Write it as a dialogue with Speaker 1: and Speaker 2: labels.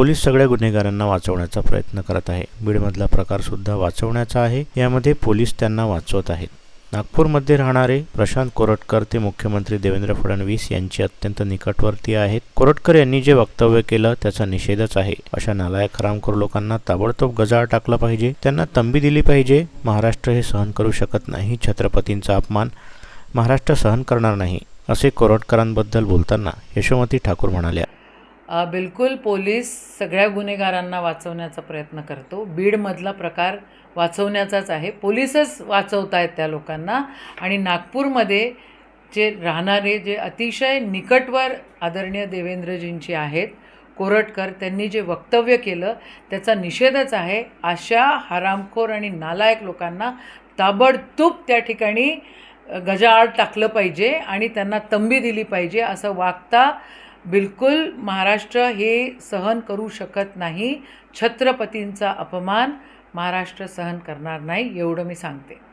Speaker 1: Police सगळ्या गुन्हेगारांना वाचवण्याचा प्रयत्न करत आहे. बीडमधला प्रकारसुद्धा वाचवण्याचा आहे. यामध्ये पोलीस त्यांना वाचवत आहेत. नागपूरमध्ये राहणारे प्रशांत कोरटकर ते मुख्यमंत्री देवेंद्र फडणवीस यांचे अत्यंत निकटवर्ती आहेत. कोरटकर यांनी जे वक्तव्य केलं त्याचा निषेधच आहे. अशा नालायक हरामखोर लोकांना ताबडतोब गजाळ टाकला पाहिजे. त्यांना तंबी दिली पाहिजे. महाराष्ट्र हे सहन करू शकत नाही. छत्रपतींचा अपमान महाराष्ट्र सहन करणार नाही असे कोरटकरांबद्दल बोलताना यशोमती ठाकूर म्हणाल्या.
Speaker 2: बिलकुल पोलीस सगळ्या गुन्हेगारांना वाचवण्याचा प्रयत्न करतो. बीडमधला प्रकार वाचवण्याचाच आहे. पोलीसच वाचवत आहेत त्या लोकांना. आणि नागपूरमध्ये जे राहणारे जे अतिशय निकटवर आदरणीय देवेंद्रजींची आहेत कोरटकर त्यांनी जे वक्तव्य केलं त्याचा निषेधच आहे. अशा हरामखोर आणि नालायक लोकांना ताबडतोब त्या ठिकाणी गजाआड टाकलं पाहिजे आणि त्यांना तंबी दिली पाहिजे असं वागता बिलकुल महाराष्ट्र हे सहन करू शकत नाही. छत्रपतींचा अपमान महाराष्ट्र सहन करणार नाही एवढं मी सांगते.